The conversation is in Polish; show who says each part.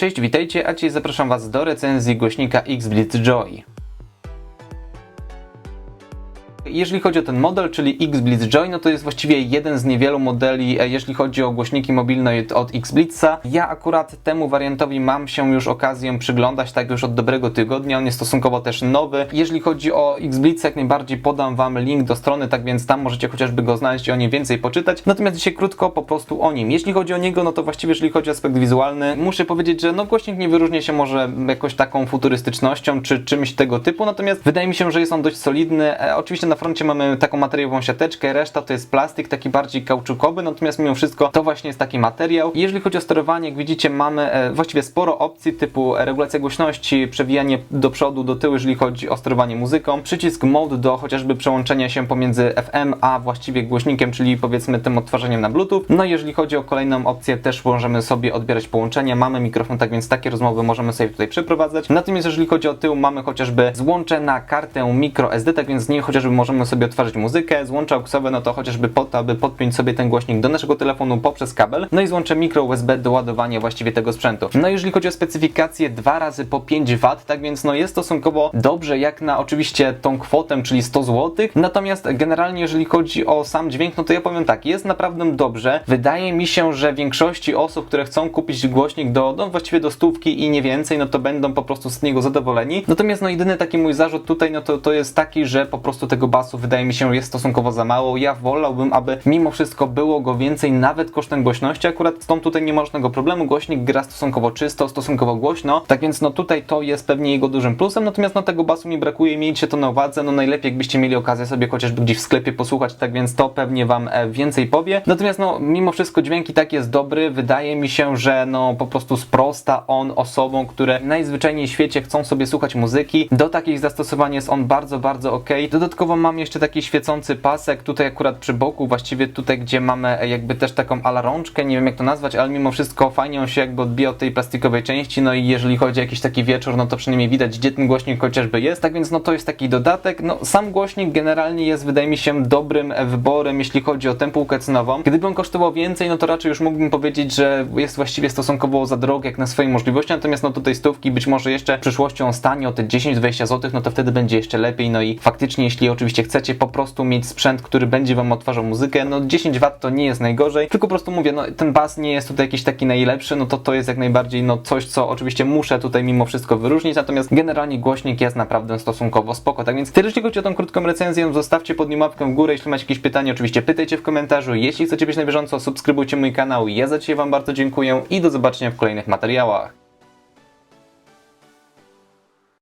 Speaker 1: Cześć, witajcie, a dzisiaj zapraszam Was do recenzji głośnika X-Blitz Joy. Jeżeli chodzi o ten model, czyli X-Blitz Joy, no to jest właściwie jeden z niewielu modeli, e, jeżeli chodzi o głośniki mobilne od X-Blitza. Ja akurat temu wariantowi mam się już okazję przyglądać, tak już od dobrego tygodnia, on jest stosunkowo też nowy. Jeżeli chodzi o X-Blitza, jak najbardziej podam Wam link do strony, tak więc tam możecie chociażby go znaleźć i o nim więcej poczytać. Natomiast dzisiaj krótko po prostu o nim. Jeśli chodzi o niego, no to właściwie jeżeli chodzi o aspekt wizualny, muszę powiedzieć, że no głośnik nie wyróżnia się może jakoś taką futurystycznością czy czymś tego typu, natomiast wydaje mi się, że jest on dość solidny. E, oczywiście na froncie mamy taką materiałową siateczkę, reszta to jest plastik, taki bardziej kauczukowy, natomiast mimo wszystko to właśnie jest taki materiał. Jeżeli chodzi o sterowanie, jak widzicie, mamy e, właściwie sporo opcji typu e, regulacja głośności, przewijanie do przodu, do tyłu, jeżeli chodzi o sterowanie muzyką, przycisk mode do chociażby przełączenia się pomiędzy FM a właściwie głośnikiem, czyli powiedzmy tym odtwarzaniem na Bluetooth. No i jeżeli chodzi o kolejną opcję, też możemy sobie odbierać połączenia, mamy mikrofon, tak więc takie rozmowy możemy sobie tutaj przeprowadzać. Natomiast jeżeli chodzi o tył, mamy chociażby złącze na kartę microSD, tak więc z niej chociażby możemy sobie odtwarzać muzykę, złącze AUXowe, no to chociażby po to, aby podpiąć sobie ten głośnik do naszego telefonu poprzez kabel, no i złącze micro USB do ładowania właściwie tego sprzętu. No jeżeli chodzi o specyfikację 2 razy po 5 W, tak więc no jest stosunkowo dobrze jak na oczywiście tą kwotę, czyli 100 zł. Natomiast generalnie jeżeli chodzi o sam dźwięk, no to ja powiem tak, jest naprawdę dobrze. Wydaje mi się, że większości osób, które chcą kupić głośnik do, no właściwie do stówki i nie więcej, no to będą po prostu z niego zadowoleni. Natomiast no jedyny taki mój zarzut tutaj, no to, to jest taki, że po prostu tego basu wydaje mi się jest stosunkowo za mało. Ja wolałbym, aby mimo wszystko było go więcej, nawet kosztem głośności. Akurat z tą tutaj nie ma żadnego problemu. Głośnik gra stosunkowo czysto, stosunkowo głośno. Tak więc no tutaj to jest pewnie jego dużym plusem. Natomiast no tego basu mi brakuje. Miejcie to na uwadze. No najlepiej jakbyście mieli okazję sobie chociażby gdzieś w sklepie posłuchać, tak więc to pewnie wam e, więcej powie. Natomiast no mimo wszystko dźwięk i tak jest dobry. Wydaje mi się, że no po prostu sprosta on osobom, które najzwyczajniej w świecie chcą sobie słuchać muzyki. Do takich zastosowań jest on bardzo, bardzo ok. Dodatkowo mam jeszcze taki świecący pasek tutaj akurat przy boku, właściwie tutaj, gdzie mamy jakby też taką alarączkę, nie wiem jak to nazwać, ale mimo wszystko fajnie on się jakby odbija od tej plastikowej części, no i jeżeli chodzi o jakiś taki wieczór, no to przynajmniej widać, gdzie ten głośnik chociażby jest, tak więc no to jest taki dodatek. No sam głośnik generalnie jest, wydaje mi się, dobrym wyborem, jeśli chodzi o tę półkę cenową. Gdyby on kosztował więcej, no to raczej już mógłbym powiedzieć, że jest właściwie stosunkowo za drogi jak na swoje możliwości, natomiast no tutaj stówki, być może jeszcze w przyszłości on stanie o te 10-20 zł, no to wtedy będzie jeszcze lepiej, no i faktycznie, jeśli oczywiście chcecie po prostu mieć sprzęt, który będzie wam odtwarzał muzykę, no 10 W to nie jest najgorzej, tylko po prostu mówię, no ten bas nie jest tutaj jakiś taki najlepszy, no to to jest jak najbardziej no coś, co oczywiście muszę tutaj mimo wszystko wyróżnić, natomiast generalnie głośnik jest naprawdę stosunkowo spoko, tak więc tyle jeśli chodzi o tą krótką recenzję, zostawcie pod nim łapkę w górę, jeśli macie jakieś pytania, oczywiście pytajcie w komentarzu, jeśli chcecie być na bieżąco, subskrybujcie mój kanał, ja za dzisiaj wam bardzo dziękuję i do zobaczenia w kolejnych materiałach.